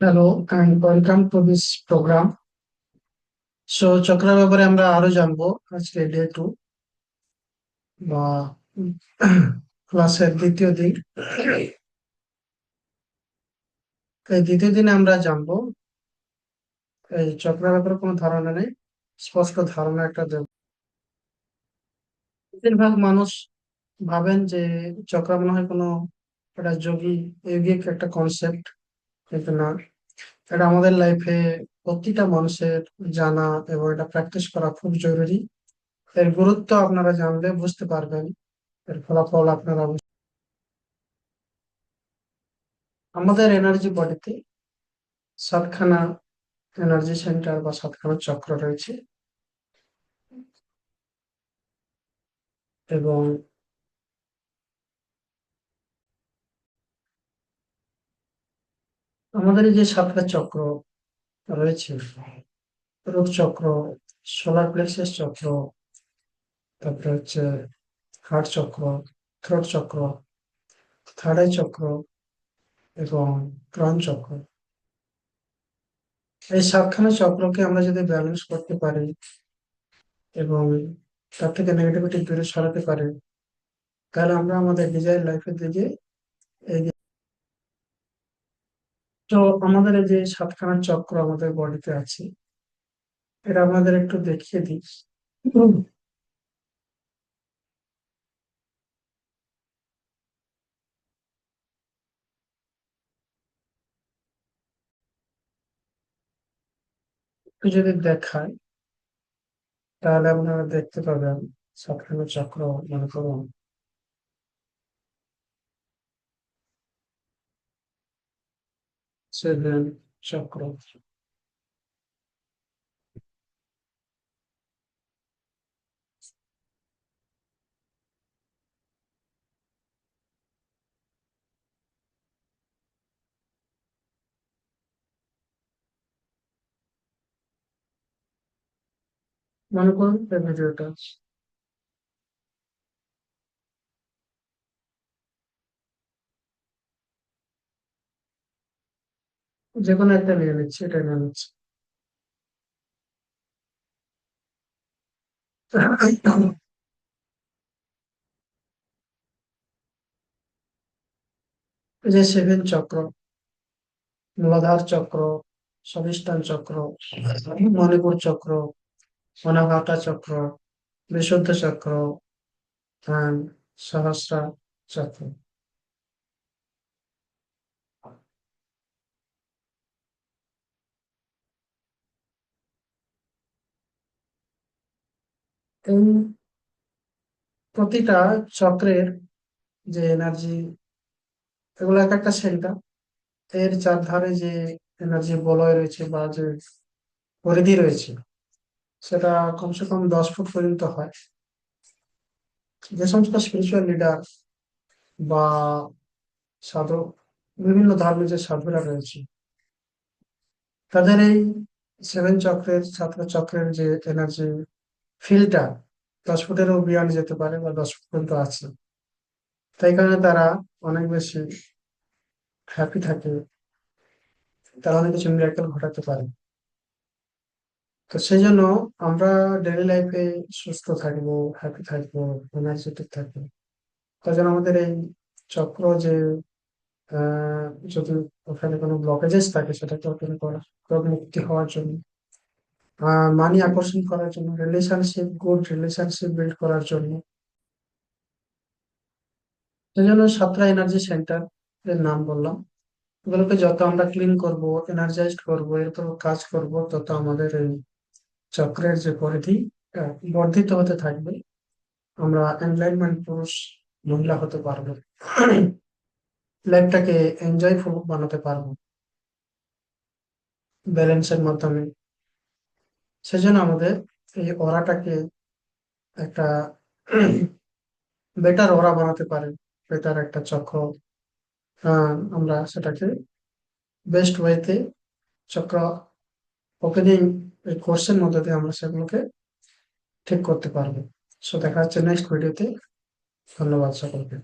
Hello and welcome to this program. So চক্রের ব্যাপারে আমরা আরও জানব আজকে ডে টু বা ক্লাসের দ্বিতীয় দিন। এই দ্বিতীয় দিনে আমরা জানব, এই চক্রের ব্যাপারে কোনো ধারণা নেই, স্পষ্ট ধারণা একটা দেব। বেশিরভাগ মানুষ ভাবেন যে চক্র মনে হয় কোনো একটা যোগী ইউগিক একটা কনসেপ্ট কিন্তু না এটা আমাদের লাইফে প্রতিটা মানুষের জানা এবং এটা প্র্যাকটিস করা খুব জরুরি। এর গুরুত্ব আপনারা জানলে বুঝতে পারবেন। এর ফলাফল আপনারা আমাদের এনার্জি বডিতে সাতখানা এনার্জি সেন্টার বা সাতখানা চক্র রয়েছে। এবং আমাদের যে সাতটা চক্র রয়েছে চক্র সোলার প্লেক্সাস চক্র, তারপরে হচ্ছে হার্ট চক্র থ্রোট চক্র থার্ড চক্র এবং ক্রাউন চক্র। এই সাতখানা চক্রকে আমরা যদি ব্যালেন্স করতে পারি এবং তার থেকে নেগেটিভিটি দূরে সরাতে পারি, তাহলে আমরা আমাদের ডিজাইন লাইফের দিকে এগিয়ে তো আমাদের যে সাতখানা চক্র আমাদের বডিতে আছে, এটা আমাদের একটু দেখিয়ে দিই একটু যদি দেখায় তাহলে আপনারা দেখতে পাবেন সাতখানা চক্র মনে করুন। seven chakras. One the middle touch. যে কোনো একটা নিয়ে নিচ্ছি, এটা নিয়ে নিচ্ছি। যে সেভেন চক্র, মূলাধার চক্র, স্বাধিষ্ঠান চক্র, মণিপুর চক্র অনাঘাটা চক্র, বিশুদ্ধ চক্র and সহস্রা চক্র। এই প্রতিটা চক্রের যে এনার্জি এগুলো এক একটা সেন্টার। এর চারধারে যে এনার্জি বলয় রয়েছে বা যে পরিধি রয়েছে, সেটা কমসে কম দশ ফুট পর্যন্ত হয়। যে সমস্ত স্পিরিচুয়াল লিডার বা সাধক, বিভিন্ন ধর্মের যে সাধুরা রয়েছে, তাদের এই সেভেন চক্রের, সাতটা চক্রের যে এনার্জি ফিল্ডটা দশ ফুটেরও বিয়ন্ড যেতে পারে বা দশ ফুট পর্যন্ত আছে। তাই কারণে তারা অনেক বেশি হ্যাপি থাকে। তারা অনেক কিছু মিরাকেল ঘটাতে পারে। তো সেই জন্য আমরা ডেলি লাইফে সুস্থ থাকব হ্যাপি থাকব এনার্জেটিক থাকব। তার জন্য আমাদের এই চক্র যে যদি ওখানে কোনো ব্লকেজেস থাকে, সেটাকে ওপেন করা মুক্তি হওয়ার জন্য। মানি আকর্ষণ করার জন্য রিলেশনশিপ গুড রিলেশনশিপ বিল্ড করার জন্য। সেই জন্য সাতটা এনার্জি সেন্টার এর নাম বললাম। এগুলোকে যত আমরা ক্লিন করব এনার্জাইজড করব, এরপর কাজ করব, তত আমাদের চক্রের যে পরিধি বর্ধিত হতে থাকবে। আমরা এনলাইনমেন্ট পুরুষ, মহিলা হতে পারব। লাইফটাকে এনজয়ফুল বানাতে পারব। ব্যালেন্সের মাধ্যমে। সেজন্য আমাদের এই অরাটাকে একটা বেটার ওরা বানাতে পারে বেটার একটা চক্র আমরা সেটাকে বেস্ট ওয়েতে চক্র ওপেনিং এই কোর্সের মধ্যে দিয়ে আমরা সেগুলোকে ঠিক করতে পারব। সো দেখা হচ্ছে নেক্সট ভিডিওতে ধন্যবাদ সকলকে।